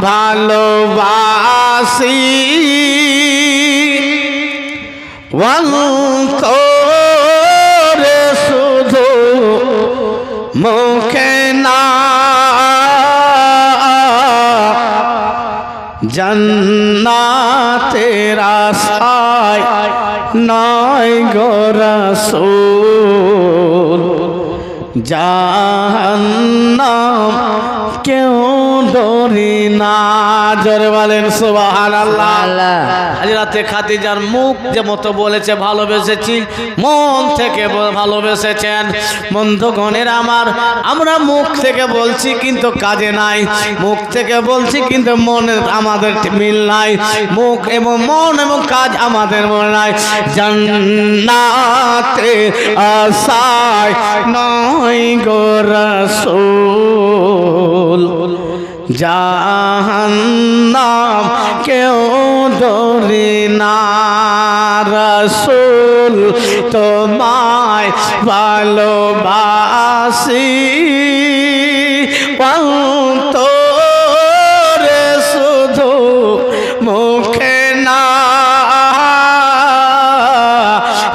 ভালোবাসি। অন্তরে শুধু মুখে না। জন্নাতের আশায় নয় গোরসুল জাহান্নাম জোরে বলেন সুবাহান হাজরাতে খাদিজার মুখ যে মতো বলেছে ভালোবেসেছি মন থেকে ভালোবেসেছেন। বন্ধুগণের আমার আমরা মুখ থেকে বলছি কিন্তু কাজে নাই। মুখ থেকে বলছি কিন্তু মনে আমাদের মিল নাই। মুখ এবং মন এবং কাজ আমাদের মনে নাই। জান্নাতে আশায় নয় গো রাসূল। জাহান্নাম কেউ ডরি না, রসুল তোমায় ভালোবাসি। অন্তরে শুধু মুখে না,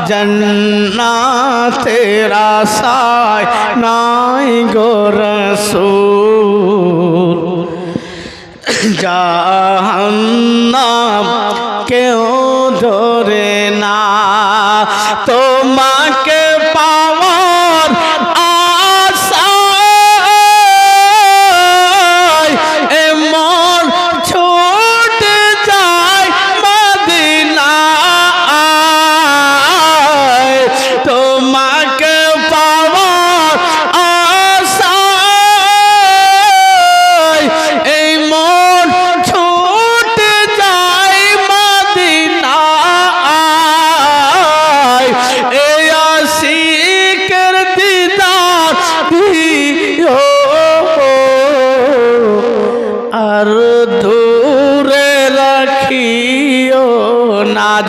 জন্নাতের আশায় নাই গো রসুল। জাহান্নাম কেউ ধরে না। তোমাকে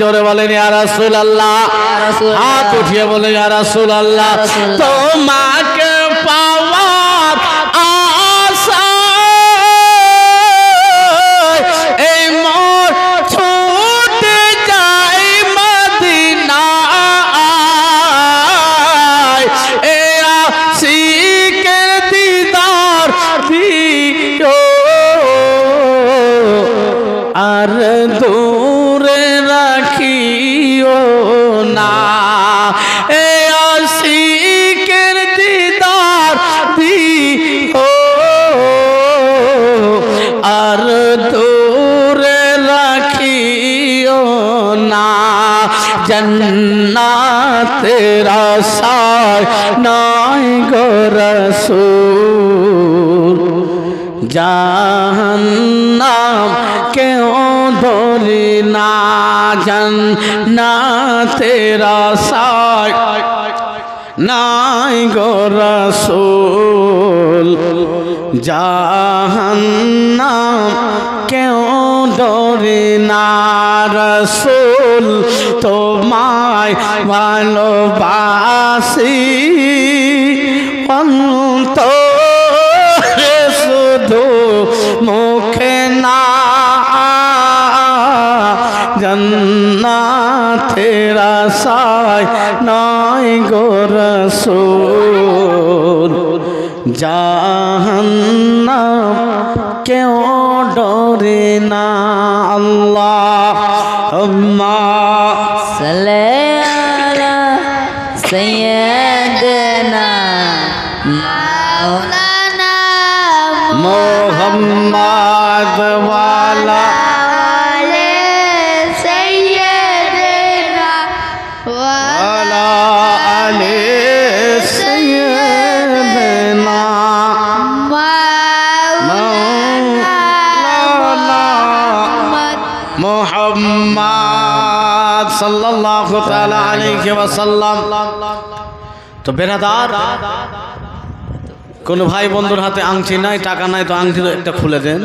জোরে বলেন ইয়া রাসূলুল্লাহ। হাত উঠিয়ে বলেন ইয়া রাসূলুল্লাহ। দূরে রাখিও না। জন্নাতের আশায় নয় গো রসুল। জাহান্নাম কেউ ধরি না। জন্নাতের আশায় নাই গো রসুল। জাহান্নাম কেউ ডরে না, রসুল তোমায় ভালোবাসি। অন্তরে শুধু মুখে না, জন্নাতের আশায় নয় গো রসুল। জাহান্নাম কেউ ডরে না আল্লাহ। সালে সৈয়দনা মাওলানা মোহাম্মদ মোহাম্মদ সাল্লাল্লাহু তাআলা আলাইহি ওয়াসাল্লাম। তো বেরাদার কোন ভাই বন্ধুর হাতে আংটি নাই, টাকা নাই, তো আংটি একটা খুলে দেন।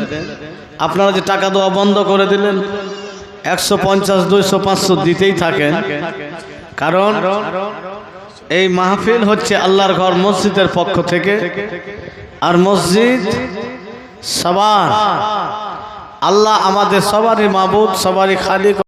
আপনারা যে টাকা দেওয়া বন্ধ করে দিলেন, একশো পঞ্চাশ, দুইশো, পাঁচশো দিতেই থাকেন। কারণ এই মাহফিল হচ্ছে আল্লাহর ঘর মসজিদের পক্ষ থেকে, আর মসজিদ সবার আল্লাহ আমাদের সবারই মাবুদ সবারই খালিক।